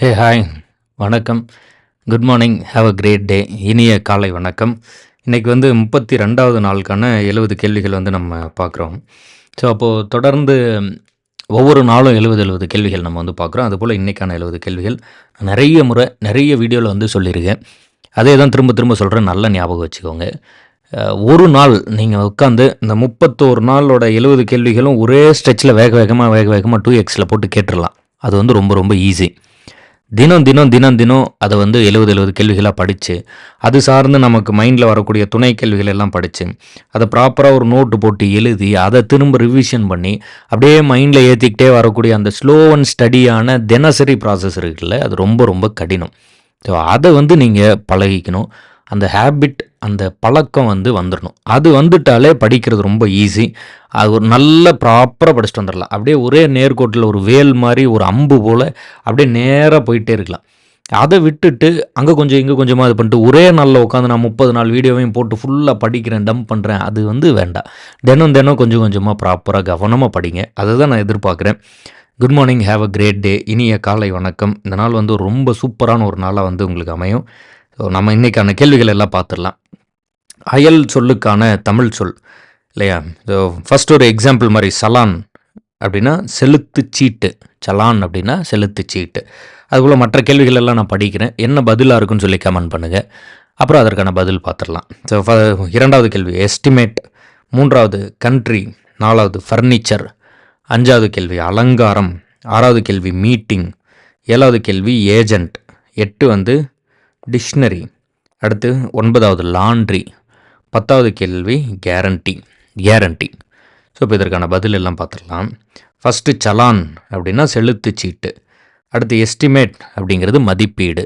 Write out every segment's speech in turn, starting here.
ஹே hi வணக்கம். Good morning have a great day இனிய காலை வணக்கம். இன்றைக்கி வந்து முப்பத்தி ரெண்டாவது நாளுக்கான எழுபது கேள்விகள் வந்து நம்ம பார்க்குறோம். ஸோ அப்போது தொடர்ந்து ஒவ்வொரு நாளும் எழுபது எழுபது கேள்விகள் நம்ம வந்து பார்க்குறோம். அதுபோல் இன்றைக்கான எழுபது கேள்விகள் நிறைய முறை நிறைய வீடியோவில் வந்து சொல்லியிருக்கேன். அதே தான் திரும்ப திரும்ப சொல்கிறேன் நல்ல ஞாபகம் வச்சுக்கோங்க. ஒரு நாள் நீங்கள் உட்காந்து இந்த முப்பத்தோரு நாளோட எழுபது கேள்விகளும் ஒரே ஸ்ட்ரெச்சில் வேக வேகமாக வேக வேகமாக டூ எக்ஸில் போட்டு கேட்டுடலாம் அது வந்து ரொம்ப ரொம்ப ஈஸி தினம் தினம் தினம் தினம் அதை வந்து எழுபது எழுபது கேள்விகளாக படித்து அது சார்ந்து நமக்கு மைண்டில் வரக்கூடிய துணை கேள்விகள் எல்லாம் படித்து அதை ப்ராப்பராக ஒரு நோட்டு போட்டு எழுதி அதை திரும்ப ரிவிஷன் பண்ணி அப்படியே மைண்டில் ஏற்றிக்கிட்டே வரக்கூடிய அந்த ஸ்லோ அண்ட் ஸ்டடியான தினசரி ப்ராசஸ் இருக்குல்ல அது ரொம்ப ரொம்ப கடினம். ஸோ அதை வந்து நீங்கள் பழகிக்கணும். அந்த ஹேபிட் அந்த பழக்கம் வந்து வந்துடணும் அது வந்துட்டாலே படிக்கிறது ரொம்ப ஈஸி அது ஒரு நல்ல ப்ராப்பராக படிச்சுட்டு வந்துடலாம் அப்படியே ஒரே நேர்கோட்டில் ஒரு வேல் மாதிரி ஒரு அம்பு போல் அப்படியே நேராக போயிட்டே இருக்கலாம். அதை விட்டுட்டு அங்கே கொஞ்சம் இங்கே கொஞ்சமாக இது பண்ணிட்டு ஒரே நாளில் உட்காந்து நான் முப்பது நாள் வீடியோவையும் போட்டு ஃபுல்லாக படிக்கிறேன் டம்ப் பண்ணுறேன் அது வந்து வேண்டாம். தினம் தினம் கொஞ்சம் கொஞ்சமாக ப்ராப்பராக கவனமாக படிங்க. அதை தான் நான் எதிர்பார்க்குறேன். Good morning have a great day இனிய காலை வணக்கம். இந்த நாள் வந்து ரொம்ப சூப்பரான ஒரு நாளாக வந்து உங்களுக்கு அமையும். ஸோ நம்ம இன்றைக்கான கேள்விகள் எல்லாம் பார்த்துடலாம் அயல் சொல்லுக்கான தமிழ் சொல் இல்லையா? ஸோ ஃபஸ்ட் ஒரு எக்ஸாம்பிள் மாதிரி சலான் அப்படின்னா செலுத்து சீட்டு. சலான் அப்படின்னா செலுத்து சீட்டு. அதுபோல் மற்ற கேள்விகள் எல்லாம் நான் படிக்கிறேன். என்ன பதிலாக இருக்குன்னு சொல்லி கமெண்ட் பண்ணுங்கள் அப்புறம் அதற்கான பதில் பார்த்துடலாம் ஸோ இரண்டாவது கேள்வி எஸ்டிமேட் மூன்றாவது கண்ட்ரி நாலாவது ஃபர்னிச்சர் அஞ்சாவது கேள்வி அலங்காரம். ஆறாவது கேள்வி மீட்டிங் ஏழாவது கேள்வி ஏஜெண்ட் எட்டு வந்து டிக்ஷனரி. அடுத்து ஒன்பதாவது லாண்ட்ரி. பத்தாவது கேள்வி கேரண்டி கேரண்டி ஸோ இப்போ இதற்கான பதில் எல்லாம் பார்த்துடலாம். ஃபஸ்ட்டு சலான் அப்படின்னா செலுத்து சீட்டு. அடுத்து எஸ்டிமேட் அப்படிங்கிறது மதிப்பீடு.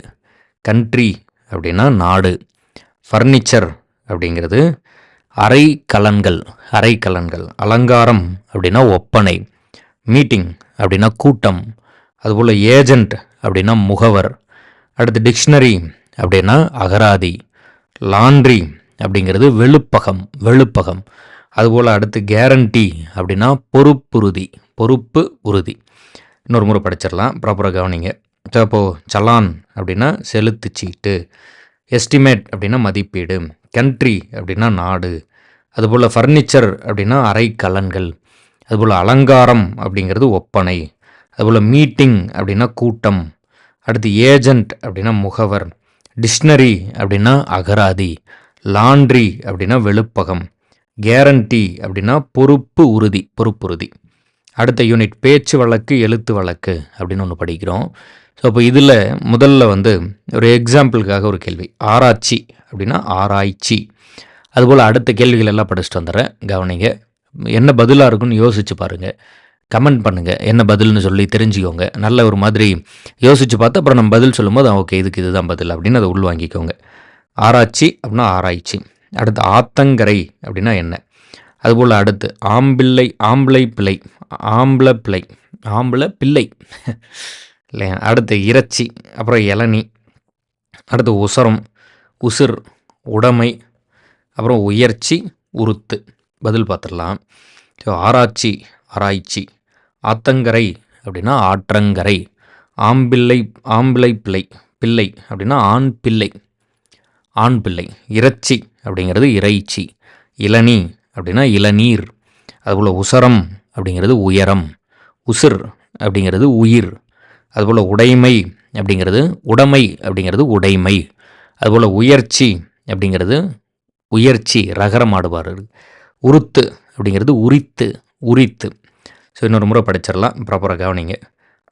கண்ட்ரி அப்படின்னா நாடு. ஃபர்னிச்சர் அப்படிங்கிறது அரை கலன்கள் அரை கலன்கள். அலங்காரம் அப்படின்னா ஒப்பனை. மீட்டிங் அப்படின்னா கூட்டம். அதுபோல் ஏஜெண்ட் அப்படின்னா முகவர். அடுத்து டிக்ஷனரி அப்படின்னா அகராதி லாண்ட்ரி அப்படிங்கிறது வெளுப்பகம் வெளுப்பகம். அதுபோல் அடுத்து கேரண்டி அப்படின்னா பொறுப்புறுதி பொறுப்பு உறுதி. இன்னொரு முறை படிச்சிடலாம் ப்ராப்பராக கவனிங்க. ஸோ சலான் அப்படின்னா செலுத்து சீட்டு எஸ்டிமேட் அப்படின்னா மதிப்பீடு கண்ட்ரி அப்படின்னா நாடு அதுபோல் ஃபர்னிச்சர் அப்படின்னா அரை கலன்கள் அதுபோல் அலங்காரம் அப்படிங்கிறது ஒப்பனை அதுபோல் மீட்டிங் அப்படின்னா கூட்டம் அடுத்து ஏஜெண்ட் அப்படின்னா முகவர் டிக்ஷனரி அப்படின்னா அகராதி லாண்ட்ரி அப்படின்னா வெளுப்பகம் கேரண்டி அப்படின்னா பொறுப்பு உறுதி பொறுப்புறுதி. அடுத்த யூனிட் பேச்சு வழக்கு எழுத்து வழக்கு அப்படின்னு ஒன்று படிக்கிறோம். ஸோ அப்போ இதில் முதல்ல வந்து ஒரு எக்ஸாம்பிளுக்காக ஒரு கேள்வி. ஆராய்ச்சி அப்படின்னா ஆராய்ச்சி. அதுபோல் அடுத்த கேள்விகள் எல்லாம் படிச்சுட்டு வந்துடுறேன். கவனிங்க. என்ன பதிலாக இருக்குன்னு யோசிச்சு பாருங்கள் கமெண்ட் பண்ணுங்கள் என்ன பதில்னு சொல்லி தெரிஞ்சுக்கோங்க. நல்ல ஒரு மாதிரி யோசித்து பார்த்து அப்புறம் நம்ம பதில் சொல்லும்போது ஓகே இதுக்கு இதுதான் பதில் அப்படின்னு அதை உள்வாங்கிக்கோங்க. ஆராய்ச்சி அப்படின்னா ஆராய்ச்சி. அடுத்து ஆத்தங்கரை அப்படின்னா என்ன? அதுபோல் அடுத்து ஆம்பிள்ளை ஆம்பளை பிள்ளை ஆம்பளை பிள்ளை ஆம்பளை பிள்ளை இல்லையா? அடுத்து இறைச்சி அப்புறம் இளநி. அடுத்து உசரம் உசிர் உடைமை அப்புறம் உயர்ச்சி உருத்து பதில் பார்த்துடலாம். ஸோ ஆராய்ச்சி ஆராய்ச்சி. ஆத்தங்கரை அப்படின்னா ஆற்றங்கரை. ஆம்பிள்ளை ஆம்பிள்ளை பிள்ளை பிள்ளை அப்படின்னா ஆண் பிள்ளை. ஆண் பிள்ளை இறைச்சி அப்படிங்கிறது இறைச்சி. இளநீ அப்படின்னா இளநீர். அதுபோல் உசரம் அப்படிங்கிறது உயரம். உசிர் அப்படிங்கிறது உயிர். அதுபோல் உடைமை அப்படிங்கிறது உடைமை அப்படிங்கிறது உடைமை. அதுபோல் உயர்ச்சி அப்படிங்கிறது உயர்ச்சி ரகரம் ஆடுவார் உருத்து அப்படிங்கிறது உரித்து உரித்து. ஸோ இன்னொரு முறை படிச்சிடலாம். ப்ராப்பராக கவனிங்க.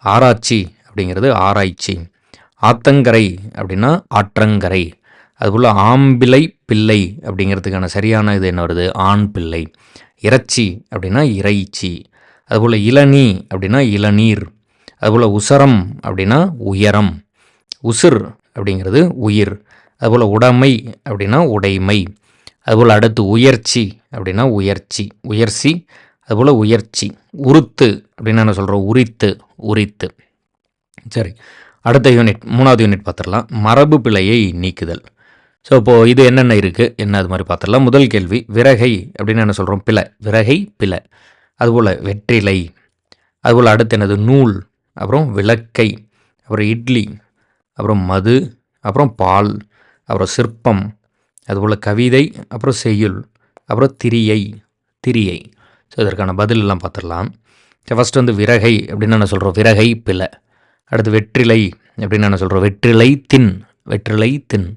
ஆராய்ச்சி அப்படிங்கிறது ஆராய்ச்சி. ஆத்தங்கரை அப்படின்னா ஆற்றங்கரை. அதுபோல் ஆம்பிளை பிள்ளை அப்படிங்கிறதுக்கான சரியான இது என்ன வருது? ஆண் பிள்ளை. இறைச்சி அப்படின்னா இறைச்சி. அதுபோல் இளநீ அப்படின்னா இளநீர். அதுபோல் உசரம் அப்படின்னா உயரம். உசிர் அப்படிங்கிறது உயிர். அதுபோல் உடைமை அப்படின்னா உடைமை. அதுபோல் அடுத்து உயர்ச்சி அப்படின்னா உயர்ச்சி. உயர்ச்சி அதுபோல் உயர்ச்சி உருத்து அப்படின்னு என்ன சொல்கிறோம் உரித்து உரித்து. சரி அடுத்த யூனிட் மூணாவது யூனிட் பார்த்துடலாம். மரபு பிழையை நீக்குதல். ஸோ இப்போது இது என்னென்ன இருக்குது என்ன அது மாதிரி பார்த்துடலாம். முதல் கேள்வி விறகை அப்படின்னு என்ன சொல்கிறோம் பிழை. விறகை பிழை. அதுபோல் வெற்றிலை. அதுபோல் அடுத்து என்னது? நூல். அப்புறம் விளக்கை. அப்புறம் இட்லி. அப்புறம் மது. அப்புறம் பால். அப்புறம் சிற்பம். அதுபோல் கவிதை. அப்புறம் செய்யுள். அப்புறம் திரியை. திரியை. ஸோ இதற்கான பதிலெல்லாம் பார்த்துடலாம். ஸோ ஃபஸ்ட்டு வந்து விறகை அப்படின்னு என்ன சொல்கிறோம் விறகை பிலை அடுத்து வெற்றிலை அப்படின்னு என்ன சொல்கிறோம் வெற்றிலை தின். வெற்றிலை தின்.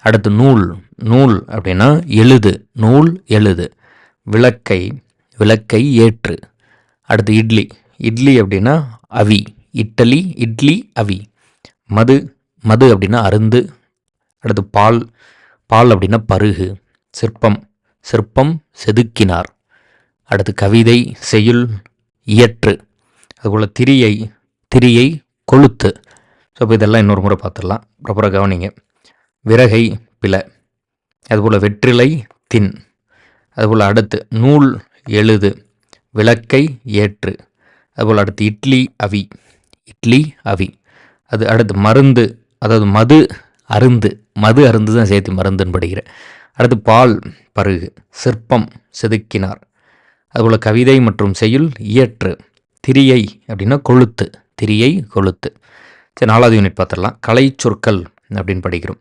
அடுத்து நூல். நூல் அப்படின்னா எழுது. நூல் எழுது. விளக்கை. விளக்கை ஏற்று. அடுத்து இட்லி. இட்லி அப்படின்னா அவி. இட்டலி இட்லி அவி. மது. மது அப்படின்னா அருந்து. அடுத்து பால். பால் அப்படின்னா பருகு. சிற்பம். சிற்பம் செதுக்கினார். அடுத்து கவிதை செய்யுள் இயற்று அதுபோல் திரியை திரியை கொளுத்து. ஸோ இப்போ இதெல்லாம் இன்னொரு முறை பார்த்துடலாம். ப்ராப்பராக கவனிங்க. விறகை பிழை அதுபோல் வெற்றிலை தின் அதுபோல் அடுத்து நூல் எழுது விளக்கை ஏற்று அதுபோல் அடுத்து இட்லி அவி இட்லி அவி. அது அடுத்து மருந்து அதாவது மது அருந்து மது அருந்து தான் சேர்த்து மருந்துன்னு படிக்கிறேன். அடுத்து பால் பருகு சிற்பம் செதுக்கினார். அதுபோல் கவிதை மற்றும் செய்யுள் இயற்று திரியை அப்படின்னா கொளுத்து திரியை கொளுத்து. சரி நாலாவது யூனிட் பார்த்துடலாம். கலை சொற்கள் அப்படின்னு படிக்கிறோம்.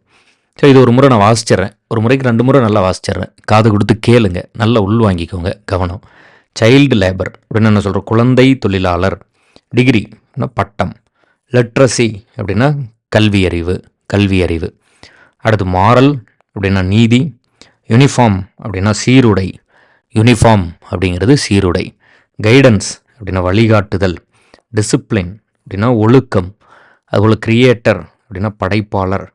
ஸோ இது ஒரு முறை நான் வாசிச்சிட்றேன். ஒரு முறைக்கு ரெண்டு முறை நல்லா வாசிச்சிட்றேன். காது கொடுத்து கேளுங்க. நல்லா உள்வாங்கிக்கோங்க கவனம். சைல்டு லேபர் அப்படின்னு என்ன சொல்கிறோம் குழந்தை தொழிலாளர். டிகிரி பட்டம். லிட்ரஸி அப்படின்னா கல்வி அறிவு கல்வி அறிவு. அடுத்து மாரல் அப்படின்னா நீதி. யூனிஃபார்ம் அப்படின்னா சீருடை. யூனிஃபார்ம் அப்படிங்கிறது சீருடை. கைடன்ஸ் அப்படின்னா வழிகாட்டுதல். டிசிப்ளின் அப்படின்னா ஒழுக்கம். அதுபோல் கிரியேட்டர் அப்படின்னா படைப்பாளர்.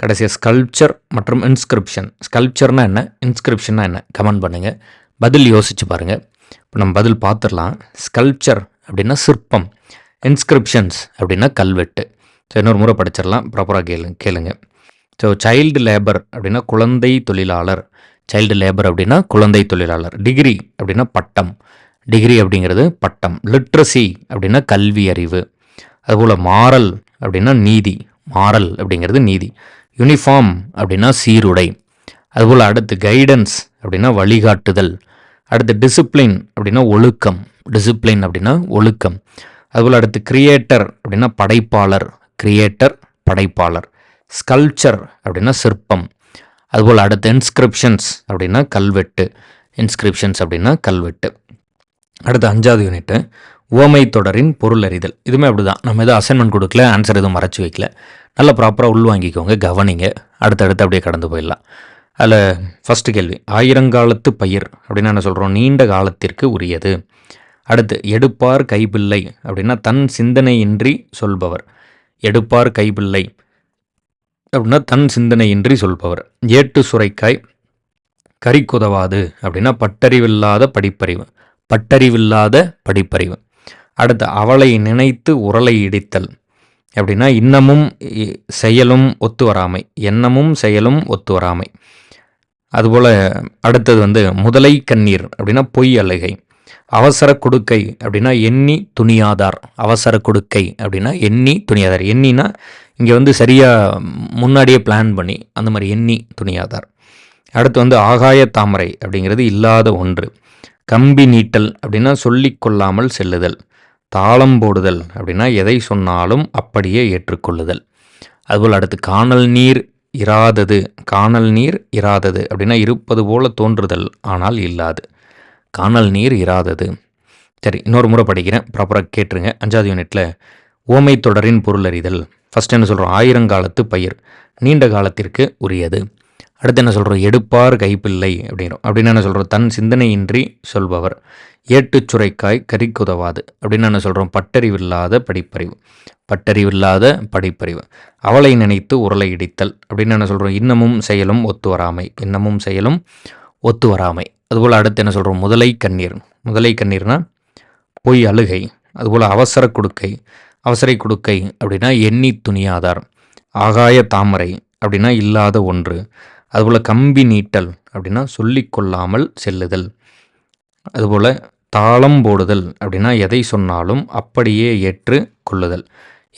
கடைசியாக ஸ்கல்ப்சர் மற்றும் இன்ஸ்கிரிப்ஷன். ஸ்கல்ப்சர்னா என்ன? இன்ஸ்கிரிப்ஷன்னா என்ன? கமெண்ட் பண்ணுங்கள் பதில் யோசிச்சு பாருங்கள் இப்போ நம்ம பதில் பார்த்துடலாம் ஸ்கல்ப்சர் அப்படின்னா சிற்பம். இன்ஸ்கிரிப்ஷன்ஸ் அப்படின்னா கல்வெட்டு. ஸோ இன்னொரு முறை படிச்சிடலாம் ப்ராப்பராக கேளு கேளுங்க. ஸோ சைல்டு லேபர் அப்படின்னா குழந்தை தொழிலாளர். சைல்டு லேபர் அப்படின்னா குழந்தை தொழிலாளர் டிகிரி அப்படின்னா பட்டம். டிகிரி அப்படிங்கிறது பட்டம். லிட்ரஸி அப்படின்னா கல்வி அறிவு. அதுபோல் மாறல் அப்படின்னா நீதி. மாறல் அப்படிங்கிறது நீதி. யூனிஃபார்ம் அப்படின்னா சீருடை. அதுபோல் அடுத்து கைடன்ஸ் அப்படின்னா வழிகாட்டுதல். அடுத்து டிசிப்ளின் அப்படின்னா ஒழுக்கம். டிசிப்ளின் அப்படின்னா ஒழுக்கம். அதுபோல் அடுத்து கிரியேட்டர் அப்படின்னா படைப்பாளர். கிரியேட்டர் படைப்பாளர். ஸ்கல்ச்சர் அப்படின்னா சிற்பம். அதுபோல் அடுத்து இன்ஸ்கிரிப்ஷன்ஸ் அப்படின்னா கல்வெட்டு. இன்ஸ்கிரிப்ஷன்ஸ் அப்படின்னா கல்வெட்டு. அடுத்து அஞ்சாவது யூனிட்டு ஓமை தொடரின் பொருள் அறிதல். இதுவுமே அப்படி தான் நம்ம எதுவும் அசைன்மெண்ட் கொடுக்கல ஆன்சர் எதுவும் மறைச்சி வைக்கல. நல்லா ப்ராப்பராக உள்வாங்கிக்கோங்க கவனிங்க. அடுத்தடுத்து அப்படியே கடந்து போயிடலாம். அதில் ஃபஸ்ட்டு கேள்வி ஆயிரங்காலத்து பயிர் அப்படின்னு என்ன சொல்கிறோம் நீண்ட காலத்திற்கு உரியது. அடுத்து எடுப்பார் கைபிள்ளை அப்படின்னா தன் சிந்தனையின்றி சொல்பவர். எடுப்பார் கைபிள்ளை அப்படின்னா தன் சிந்தனையின்றி சொல்பவர். ஏட்டு சுரைக்காய் கறிக்குதவாது அப்படின்னா பட்டறிவில்லாத படிப்பறிவு பட்டறிவில்லாத படிப்பறிவு. அடுத்து அவளை நினைத்து உரலை இடித்தல் அப்படின்னா இன்னமும் செயலும் ஒத்து வராமை எண்ணமும் செயலும் ஒத்து வராமை. அதுபோல் அடுத்தது வந்து முதலை கண்ணீர் அப்படின்னா பொய் அழுகை அவசர கொடுக்கை அப்படின்னா எண்ணி துணியாதார் அவசர கொடுக்கை அப்படின்னா எண்ணி துணியாதார். எண்ணினா இங்கே வந்து சரியாக முன்னாடியே பிளான் பண்ணி அந்த மாதிரி எண்ணி துணியாதார். அடுத்து வந்து ஆகாய தாமரை அப்படிங்கிறது இல்லாத ஒன்று. கம்பி நீட்டல் அப்படின்னா சொல்லி கொள்ளாமல் செல்லுதல். தாளம் போடுதல் அப்படின்னா எதை சொன்னாலும் அப்படியே ஏற்றுக்கொள்ளுதல். அதுபோல் அடுத்து காணல் நீர் இராதது காணல் நீர் இராதது அப்படின்னா இருப்பது போல தோன்றுதல் ஆனால் இல்லாது. காணல் நீர் இராதது. சரி இன்னொரு முறை படிக்கிறேன் ப்ராப்பராக கேட்டுருங்க. அஞ்சாவது யூனிட்டில் ஓமை தொடரின் பொருள் அறிதல். ஃபஸ்ட் என்ன சொல்கிறோம் ஆயிரங்காலத்து பயிர். நீண்ட காலத்திற்கு உரியது. அடுத்து என்ன சொல்கிறோம் எடுப்பார் கைப்பிள்ளை அப்படிங்கிறோம் அப்படின்னு என்ன சொல்கிறோம் தன் சிந்தனையின்றி சொல்பவர். ஏட்டுச் சுரைக்காய் கறிக்குதவாது. அப்படின்னு என்ன சொல்கிறோம் பட்டறிவில்லாத படிப்பறிவு. பட்டறிவில்லாத படிப்பறிவு. அவளை நினைத்து உரலை இடித்தல். அப்படின்னு என்ன சொல்கிறோம் இன்னமும் செயலும் ஒத்து வராமை. இன்னமும் செயலும் ஒத்து வராமை. அதுபோல் அடுத்து என்ன சொல்கிறோம் முதலை கண்ணீர். முதலை கண்ணீர்னால் பொய் அழுகை. அதுபோல் அவசர கொடுக்கை. அவசரை கொடுக்கை அப்படின்னா எண்ணி துணியாதார் ஆகாய தாமரை அப்படின்னா இல்லாத ஒன்று அதுபோல் கம்பி நீட்டல் அப்படின்னா சொல்லி கொள்ளாமல் செல்லுதல் அதுபோல் தாளம் போடுதல் அப்படின்னா எதை சொன்னாலும் அப்படியே ஏற்று கொள்ளுதல்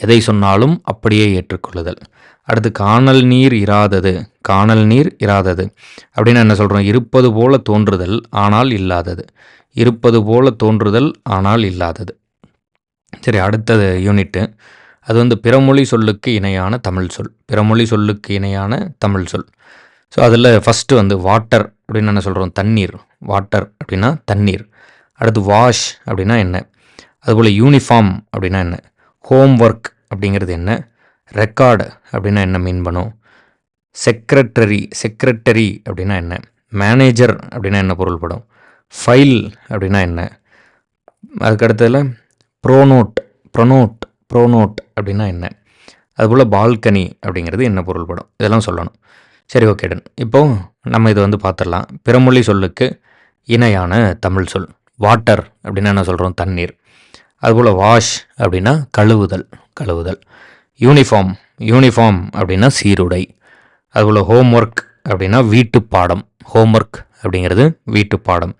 எதை சொன்னாலும் அப்படியே ஏற்றுக்கொள்ளுதல் அடுத்து காணல் நீர் இராதது காணல் நீர் இராதது அப்படின்னு என்ன சொல்கிறோம் இருப்பது போல தோன்றுதல் ஆனால் இல்லாதது இருப்பது போல தோன்றுதல் ஆனால் இல்லாதது. சரி அடுத்தது யூனிட்டு அது வந்து பிறமொழி சொல்லுக்கு இணையான தமிழ் சொல். பிறமொழி சொல்லுக்கு இணையான தமிழ் சொல். ஸோ அதில் ஃபஸ்ட்டு வந்து வாட்டர் அப்படின்னு என்ன சொல்கிறோம் தண்ணீர். வாட்டர் அப்படின்னா தண்ணீர். அடுத்து வாஷ் அப்படின்னா என்ன? அதுபோல் யூனிஃபார்ம் அப்படின்னா என்ன? ஹோம் ஒர்க் அப்படிங்கிறது என்ன? ரெக்கார்டு அப்படின்னா என்ன மீன் பண்ணும்? செக்ரட்டரி செக்ரட்டரி அப்படின்னா என்ன? மேனேஜர் அப்படின்னா என்ன பொருள்படும்? ஃபைல் அப்படின்னா என்ன? அதுக்கடுத்ததில் ப்ரோனோட் ப்ரொனோட் ப்ரோனோட் அப்படின்னா என்ன? அதுபோல் பால்கனி அப்படிங்கிறது என்ன பொருள்படும் இதெல்லாம் சொல்லணும். சரி ஓகே டன் இப்போது நம்ம இதை வந்து பார்த்துடலாம். பிறமொழி சொல்லுக்கு இணையான தமிழ் சொல். வாட்டர் அப்படின்னா என்ன சொல்கிறோம் தண்ணீர். அதுபோல் வாஷ் அப்படின்னா கழுவுதல் கழுவுதல். யூனிஃபார்ம் யூனிஃபார்ம் அப்படின்னா சீருடை. அதுபோல் ஹோம் ஒர்க் அப்படின்னா வீட்டு பாடம் ஹோம் ஒர்க் அப்படிங்கிறது வீட்டு பாடம்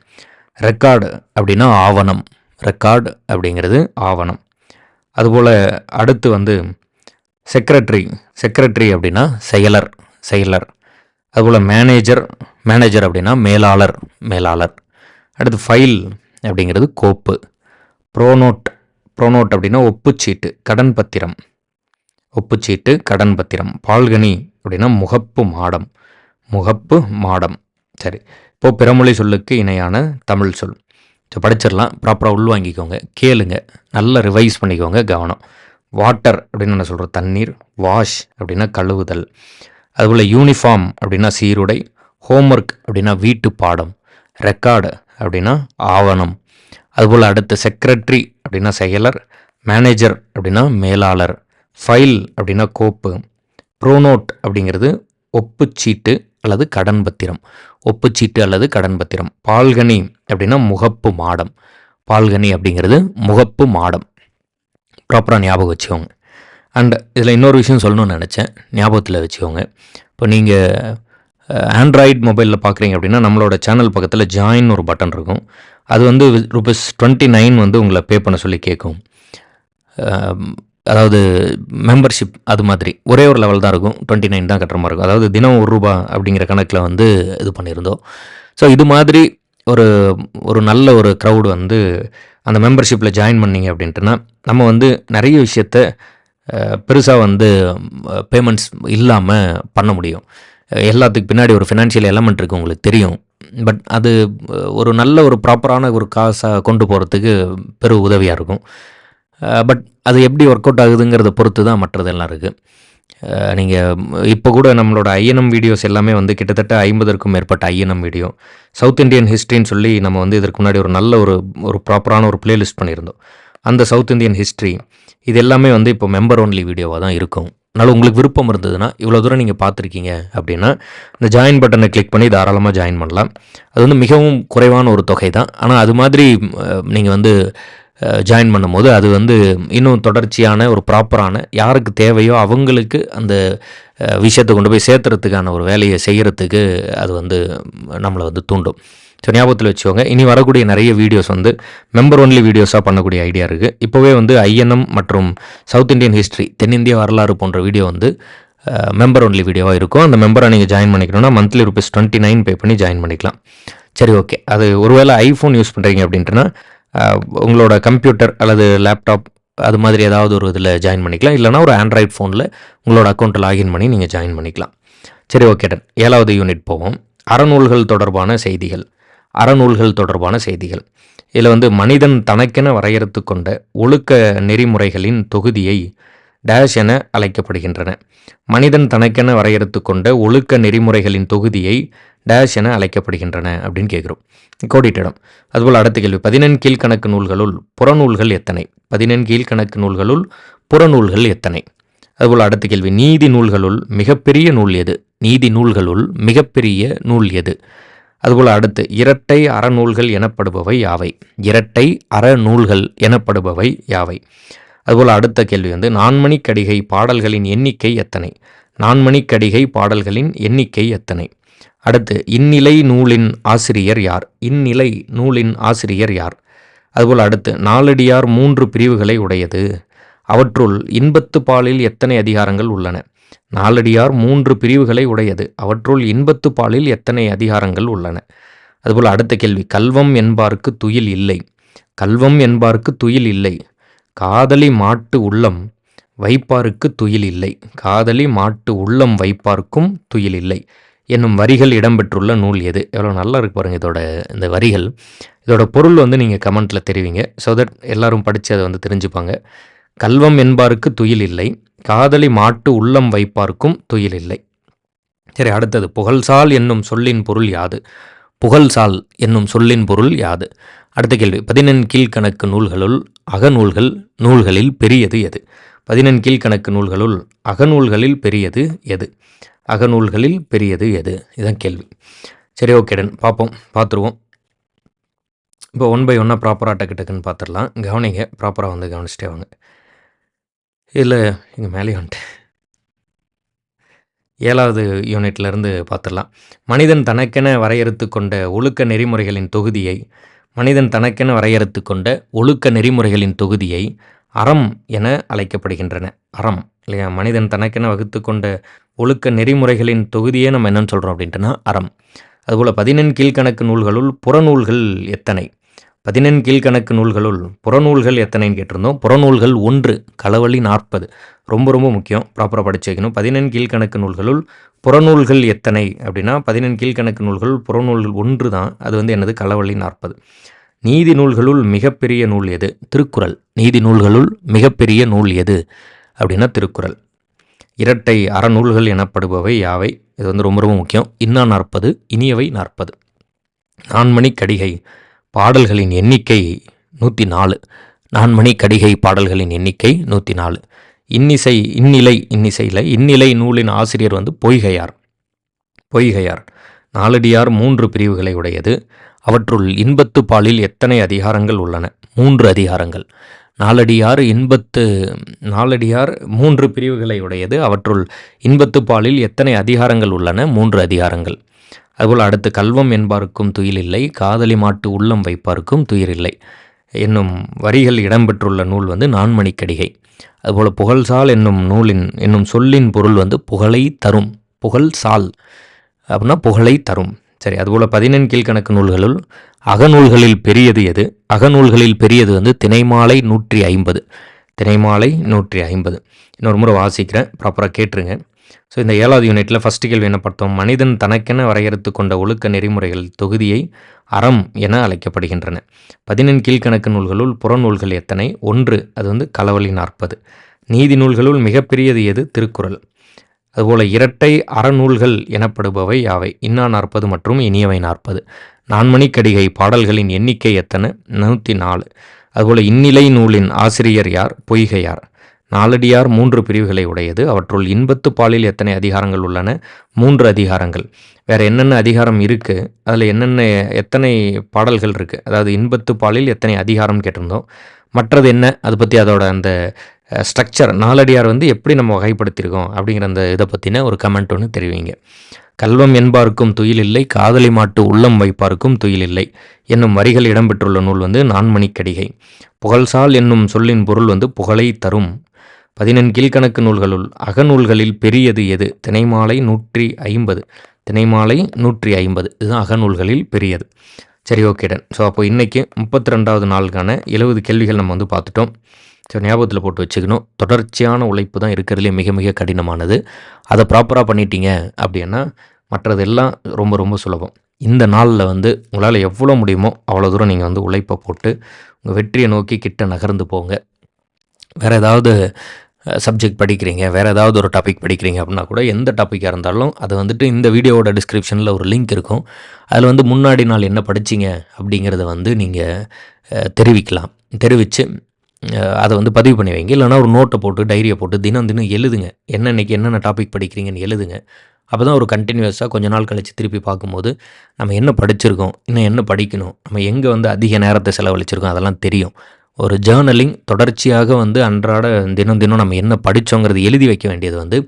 ரெக்கார்டு அப்படின்னா ஆவணம். ரெக்கார்டு அப்படிங்கிறது ஆவணம். அதுபோல் அடுத்து வந்து செக்ரட்டரி செக்ரட்டரி அப்படின்னா செயலர் செயலர். அதுபோல் மேனேஜர் மேனேஜர் அப்படின்னா மேலாளர் மேலாளர். அடுத்து ஃபைல் அப்படிங்கிறது கோப்பு. ப்ரோனோட் ப்ரோனோட் அப்படின்னா ஒப்புச்சீட்டு கடன் பத்திரம். ஒப்புச்சீட்டு கடன் பத்திரம். பால்கனி அப்படின்னா முகப்பு மாடம். முகப்பு மாடம். சரி. இப்போது பிறமொழி சொல்லுக்கு இணையான தமிழ் சொல். படிச்சிடலாம். ப்ராப்பராக உள்வாங்கிக்கோங்க. கேளுங்க. நல்லா ரிவைஸ் பண்ணிக்கோங்க. கவனம். வாட்டர் அப்படின்னு என்ன சொல்கிறோம் தண்ணீர். வாஷ் அப்படின்னா கழுவுதல். அதுபோல் யூனிஃபார்ம் அப்படின்னா சீருடை. ஹோம்ஒர்க் அப்படின்னா வீட்டு பாடம். ரெக்கார்டு அப்படின்னா ஆவணம். அதுபோல் அடுத்து செக்ரட்டரி அப்படின்னா செயலர். மேனேஜர் அப்படின்னா மேலாளர். ஃபைல் அப்படின்னா கோப்பு. ப்ரோனோட் அப்படிங்கிறது ஒப்புச்சீட்டு அல்லது கடன் பத்திரம். ஒப்புச்சீட்டு அல்லது கடன் பத்திரம். பால்கனி அப்படின்னா முகப்பு மாடம். பால்கனி அப்படிங்கிறது முகப்பு மாடம். ப்ராப்பராக ஞாபகம் வச்சுக்கோங்க. அண்ட் இதில் இன்னொரு விஷயம் சொல்லணும்னு நினச்சேன். ஞாபகத்தில் வச்சுக்கோங்க. இப்போ நீங்கள் ஆண்ட்ராய்டு மொபைலில் பார்க்குறீங்க அப்படின்னா நம்மளோட சேனல் பக்கத்தில் ஜாயின் ஒரு பட்டன் இருக்கும். அது வந்து ருபீஸ் டுவெண்ட்டி நைன் வந்து உங்களை பே பண்ண சொல்லி கேட்கும். அதாவது மெம்பர்ஷிப் அது மாதிரி. ஒரே ஒரு லெவல் தான் இருக்கும். டுவெண்ட்டி நைன் தான் கட்டுற மாதிரி இருக்கும். அதாவது தினம் ஒரு ரூபா அப்படிங்கிற கணக்கில் வந்து இது பண்ணியிருந்தோம். ஸோ இது மாதிரி ஒரு ஒரு நல்ல ஒரு க்ரௌடு வந்து அந்த மெம்பர்ஷிப்பில் ஜாயின் பண்ணிங்க அப்படின்ட்டுனா நம்ம வந்து நிறைய விஷயத்த பெருசாக வந்து பேமெண்ட்ஸ் இல்லாமல் பண்ண முடியும். எல்லாத்துக்கு பின்னாடி ஒரு ஃபினான்ஷியல் எலமெண்ட் இருக்குது உங்களுக்கு தெரியும். பட் அது ஒரு நல்ல ஒரு ப்ராப்பரான ஒரு காசாக கொண்டு போகிறதுக்கு பெரு உதவியாக இருக்கும். பட் அது எப்படி ஒர்க் அவுட் ஆகுதுங்கிறத பொறுத்து தான் மற்றதெல்லாம் இருக்குது நீங்கள் இப்போ கூட நம்மளோட ஐஎன்எம் வீடியோஸ் எல்லாமே வந்து கிட்டத்தட்ட ஐம்பதற்கும் மேற்பட்ட ஐஎன்எம் வீடியோ சவுத் இந்தியன் ஹிஸ்ட்ரின்னு சொல்லி நம்ம வந்து இதற்கு முன்னாடி ஒரு நல்ல ஒரு ஒரு ப்ராப்பரான ஒரு பிளேலிஸ்ட் பண்ணியிருந்தோம். அந்த சவுத் இந்தியன் ஹிஸ்ட்ரி இது எல்லாமே வந்து இப்போ மெம்பர் ஓன்லி வீடியோவாக தான் இருக்கும். அதனால் உங்களுக்கு விருப்பம் இருந்ததுன்னா இவ்வளோ தூரம் நீங்கள் பார்த்துருக்கீங்க அப்படின்னா இந்த ஜாயின் பட்டனை கிளிக் பண்ணி தாராளமாக ஜாயின் பண்ணலாம். அது வந்து மிகவும் குறைவான ஒரு தொகை தான் ஆனால் அது மாதிரி நீங்கள் வந்து ஜாயின் பண்ணும்போது அது வந்து இன்னும் தொடர்ச்சியான ஒரு ப்ராப்பரான யாருக்கு தேவையோ அவங்களுக்கு அந்த விஷயத்தை கொண்டு போய் சேர்த்துறதுக்கான ஒரு வேலையை செய்கிறதுக்கு அது வந்து நம்மளை வந்து தூண்டும். ஸோ ஞாபகத்தில் வச்சுக்கோங்க. இனி வரக்கூடிய நிறைய வீடியோஸ் வந்து மெம்பர் ஒன்லி வீடியோஸாக பண்ணக்கூடிய ஐடியா இருக்குது இப்போவே வந்து ஐஎன்எம் மற்றும் சவுத் இந்தியன் ஹிஸ்ட்ரி தென்னிந்திய வரலாறு போன்ற வீடியோ வந்து மெம்பர் ஒன்லி வீடியோவாக இருக்கும். அந்த மெம்பரை நீங்கள் join பண்ணிக்கணும்னா monthly rupees twenty nine pay பண்ணி ஜாயின் பண்ணிக்கலாம். சரி ஓகே அது ஒருவேளை ஐஃபோன் யூஸ் பண்ணுறீங்க அப்படின்ட்டுனா உங்களோட கம்ப்யூட்டர் அல்லது லேப்டாப் அது மாதிரி ஏதாவது ஒரு இதில் ஜாயின் பண்ணிக்கலாம். இல்லைனா ஒரு ஆண்ட்ராய்ட் ஃபோனில் உங்களோட அக்கௌண்ட்டை லாகின் பண்ணி நீங்கள் ஜாயின் பண்ணிக்கலாம். சரி ஓகே டன் ஏழாவது யூனிட் போவோம். அறநூல்கள் தொடர்பான செய்திகள். அறநூல்கள் தொடர்பான செய்திகள். இதில் வந்து மனிதன் தனக்கென வரையறுத்து கொண்ட ஒழுக்க நெறிமுறைகளின் தொகுதியை டேஷ் என அழைக்கப்படுகின்றன. மனிதன் தனக்கென வரையறுத்து கொண்ட ஒழுக்க நெறிமுறைகளின் தொகுதியை டேஷ் என அழைக்கப்படுகின்றன அப்படின்னு கேட்குறோம் கோடிட்டிடம் அதுபோல் அடுத்த கேள்வி பதினெண் கீழ்கணக்கு நூல்களுள் புறநூல்கள் எத்தனை? பதினெண் கீழ்கணக்கு நூல்களுள் புறநூல்கள் எத்தனை? அதுபோல் அடுத்த கேள்வி நீதி நூல்களுள் மிகப்பெரிய நூல் எது? நீதி நூல்களுள் மிகப்பெரிய நூல் எது? அதுபோல் அடுத்து இரட்டை அறநூல்கள் எனப்படுபவை யாவை? இரட்டை அறநூல்கள் எனப்படுபவை யாவை? அதுபோல் அடுத்த கேள்வி வந்து நான்மணி கடிகை பாடல்களின் எண்ணிக்கை எத்தனை? நான்மணி கடிகை பாடல்களின் எண்ணிக்கை எத்தனை? அடுத்து இந்நிலை நூலின் ஆசிரியர் யார்? இந்நிலை நூலின் ஆசிரியர் யார்? அதுபோல் அடுத்து நாலடியார் மூன்று பிரிவுகளை உடையது. அவற்றுள் இன்பத்து பாலில் எத்தனை அதிகாரங்கள் உள்ளன? நாலடியார் மூன்று பிரிவுகளை உடையது. அவற்றுள் இன்பத்து பாலில் எத்தனை அதிகாரங்கள் உள்ளன? அதுபோல் அடுத்த கேள்வி கல்வம் என்பார்க்கு துயில் இல்லை. கல்வம் என்பார்க்கு துயில் இல்லை. காதலி மாட்டு உள்ளம் வைப்பாருக்கு துயில் இல்லை காதலி மாட்டு உள்ளம் வைப்பார்க்கும் துயில் இல்லை என்னும் வரிகள் இடம்பெற்றுள்ள நூல் எது? எவ்வளோ நல்லா இருக்கு பாருங்கள் இதோட இந்த வரிகள். இதோட பொருள் வந்து நீங்கள் கமெண்ட்டில் தெரிவிங்க. ஸோ தட் எல்லாரும் படித்து அதை வந்து தெரிஞ்சுப்பாங்க. கல்வம் என்பாருக்கு துயில் இல்லை காதலி மாட்டு உள்ளம் வைப்பார்க்கும் துயில் இல்லை சரி அடுத்தது. புகழ்சால் என்னும் சொல்லின் பொருள் யாது? புகழ்சால் என்னும் சொல்லின் பொருள் யாது? அடுத்த கேள்வி. பதினெண் கீழ்கணக்கு நூல்களுள் அகநூல்கள் நூல்களில் பெரியது எது? பதினெண் கீழ்கணக்கு நூல்களுள் அகநூல்களில் பெரியது எது? அகநூல்களில் பெரியது எது? இதுதான் கேள்வி. சரி ஓகேடன் பார்ப்போம் பார்த்துருவோம். இப்போ ஒன் பை ஒன்னாக ப்ராப்பராக டக்கு டக்குன்னு பார்த்துடலாம். கவனிங்க ப்ராப்பராக வந்து கவனிச்சிட்டே வாங்க. இதில் எங்கள் மேலே வந்துட்டு. ஏழாவது யூனிட்லேருந்து பார்த்துடலாம். மனிதன் தனக்கென வரையறுத்து கொண்ட ஒழுக்க நெறிமுறைகளின் தொகுதியை மனிதன் தனக்கென வரையறுத்து கொண்ட ஒழுக்க நெறிமுறைகளின் தொகுதியை அறம் என அழைக்கப்படுகின்றன. அறம் இல்லையா? மனிதன் தனக்கென வகுத்து கொண்ட ஒழுக்க நெறிமுறைகளின் தொகுதியே நம்ம என்னன்னு சொல்கிறோம் அப்படின்ட்டுனா அறம். அதுபோல் பதினெண் கீழ்கணக்கு நூல்களுள் புறநூல்கள் எத்தனை? பதினெண் கீழ்கணக்கு நூல்களுள் புறநூல்கள் எத்தனைன்னு கேட்டிருந்தோம். புறநூல்கள் ஒன்று களவழி நாற்பது. ரொம்ப ரொம்ப முக்கியம். ப்ராப்பராக படித்து வைக்கணும் பதினெண் கீழ்கணக்கு நூல்களுள் புறநூல்கள் எத்தனை அப்படின்னா பதினெண் கீழ்கணக்கு நூல்கள் புறநூல்கள் ஒன்று தான். அது வந்து எனது களவழி நாற்பது. நீதி நூல்களுள் மிகப்பெரிய நூல் எது? திருக்குறள். நீதி நூல்களுள் மிகப்பெரிய நூல் எது? அப்படின்னா திருக்குறள். இரட்டை அறநூல்கள் எனப்படுபவை யாவை? இது வந்து ரொம்ப ரொம்ப முக்கியம். இன்னா நாற்பது இனியவை நாற்பது. நான்மணி கடிகை. பாடல்களின் எண்ணிக்கை நூற்றி நாலு நான்மணி கடிகை பாடல்களின் எண்ணிக்கை நூற்றி நாலு இன்னிசை இந்நிலை இன்னிசையில் இந்நிலை நூலின் ஆசிரியர் வந்து பொய்கையார். பொய்கையார். நாலடியார் மூன்று பிரிவுகளை உடையது. அவற்றுள் இன்பத்து பாலில் எத்தனை அதிகாரங்கள் உள்ளன? மூன்று அதிகாரங்கள். நாலடியார் இன்பத்து நாலடியார் மூன்று பிரிவுகளை உடையது. அவற்றுள் இன்பத்து பாலில் எத்தனை அதிகாரங்கள் உள்ளன? மூன்று அதிகாரங்கள். அதுபோல் அடுத்து கல்வம் என்பாருக்கும் துயிலில்லை காதலி மாட்டு உள்ளம் வைப்பாருக்கும் துயிரில்லை என்னும் வரிகள் இடம்பெற்றுள்ள நூல் வந்து நான்மணிக்கடிகை. அதுபோல் புகழ்சால் என்னும் நூலின் என்னும் சொல்லின் பொருள் வந்து புகழை தரும் புகழ் சால் அப்படின்னா புகழை தரும். சரி அதுபோல் பதினெண் கீழ்கணக்கு நூல்களுள் அகநூல்களில் பெரியது எது? அகநூல்களில் பெரியது வந்து தினைமாலை நூற்றி ஐம்பது. தினைமாலை நூற்றி ஐம்பது. இன்னொரு முறை வாசிக்கிறேன் ப்ராப்பராக கேட்டுருங்க. ஸோ இந்த ஏழாவது யூனிட்டில் ஃபஸ்ட்டு கேள்வி என்ன பார்த்தோம் மனிதன் தனக்கென வரையறுத்து கொண்ட ஒழுக்க நெறிமுறைகள் தொகுதியை அறம் என அழைக்கப்படுகின்றன. பதினெண் கீழ்கணக்கு நூல்களுள் புறநூல்கள் எத்தனை? ஒன்று அது வந்து களவழி நாற்பது. நீதி நூல்களுள் மிகப்பெரியது எது? திருக்குறள். அதுபோல் இரட்டை அறநூல்கள் எனப்படுபவை யாவை? இன்னா நாற்பது மற்றும் இனியவை நாற்பது. நான்மணிக்கடிகை பாடல்களின் எண்ணிக்கை எத்தனை? நூற்றி நாலு. அதுபோல் இந்நிலை நூலின் ஆசிரியர் யார்? பொய்கையார். நாலடியார் மூன்று பிரிவுகளை உடையது. அவற்றுள் இன்பத்து பாலில் எத்தனை அதிகாரங்கள் உள்ளன? மூன்று அதிகாரங்கள். வேறு என்னென்ன அதிகாரம் இருக்குது அதில் என்னென்ன எத்தனை பாடல்கள் இருக்குது அதாவது இன்பத்து பாலில் எத்தனை அதிகாரம் கேட்டிருந்தோம்? மற்றது என்ன? அதை பற்றி அதோட அந்த ஸ்ட்ரக்சர் நாலடியார் வந்து எப்படி நம்ம வகைப்படுத்தியிருக்கோம்? அப்படிங்கிற அந்த இதை பற்றின ஒரு கமெண்ட் ஒன்று தெரிவிங்க. கல்வம் என்பாருக்கும் துயில் இல்லை காதலி மாட்டு உள்ளம் வைப்பாருக்கும் துயில் இல்லை. என்னும் வரிகள் இடம்பெற்றுள்ள நூல் வந்து நான்மணிக்கடிகை. புகழ்சால் என்னும் சொல்லின் பொருள் வந்து புகழை தரும் பதினெண் கீழ்கணக்கு நூல்களுள் அகநூல்களில் பெரியது எது? திணைமாலை நூற்றி ஐம்பது. திணைமாலை நூற்றி ஐம்பது. இதுதான் அகநூல்களில் பெரியது. சரி ஓகேடன் ஸோ அப்போ இன்றைக்கி முப்பத்தி ரெண்டாவது நாளுக்கான எழுபது கேள்விகள் நம்ம வந்து பார்த்துட்டோம். ஸோ ஞாபகத்தில் போட்டு வச்சுக்கணும். தொடர்ச்சியான உழைப்பு தான் இருக்கிறதுலே மிக மிக கடினமானது. அதை ப்ராப்பராக பண்ணிட்டீங்க அப்படின்னா மற்றதெல்லாம் ரொம்ப ரொம்ப சுலபம். இந்த நாளில் வந்து உங்களால் எவ்வளோ முடியுமோ அவ்வளோ தூரம் நீங்கள் வந்து உழைப்பை போட்டு உங்கள் வெற்றியை நோக்கி கிட்ட நகர்ந்து போங்க. வேறு ஏதாவது சப்ஜெக்ட் படிக்கிறீங்க வேறு ஏதாவது ஒரு டாபிக் படிக்கிறீங்க அப்படின்னா கூட எந்த டாப்பிக்காக இருந்தாலும் அது வந்துட்டு இந்த வீடியோவோட டிஸ்கிரிப்ஷனில் ஒரு லிங்க் இருக்கும். அதில் வந்து முன்னாடி நாள் என்ன படிச்சிங்க அப்படிங்கிறத வந்து நீங்கள் தெரிவிக்கலாம். தெரிவித்து அதை வந்து பதிவு பண்ணி வைங்க. இல்லைனா ஒரு நோட்டை போட்டு டைரியை போட்டு தினம் தினம் எழுதுங்க. என்ன என்னென்ன டாபிக் படிக்கிறீங்கன்னு எழுதுங்க. அப்போ தான் ஒரு கண்டினியூஸாக கொஞ்ச நாள் கழித்து திருப்பி பார்க்கும்போது நம்ம என்ன படிச்சிருக்கோம் இன்னும் என்ன படிக்கணும் நம்ம எங்கே வந்து அதிக நேரத்தை செலவழிச்சிருக்கோம் அதெல்லாம் தெரியும். ஒரு ஜேர்னலிங் தொடர்ச்சியாக வந்து அன்றாட தினம் தினம் நம்ம என்ன படித்தோங்கிறது எழுதி வைக்க வேண்டியது வந்து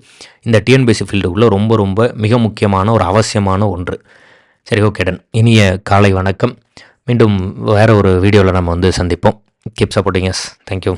இந்த டிஎன்பிஎஸ்சி ஃபீல்டுக்குள்ளே ரொம்ப ரொம்ப மிக முக்கியமான ஒரு அவசியமான ஒன்று. சரி ஓகேடன் இனிய காலை வணக்கம். மீண்டும் வேறு ஒரு வீடியோவில் நம்ம வந்து சந்திப்போம். Keep supporting yes thank you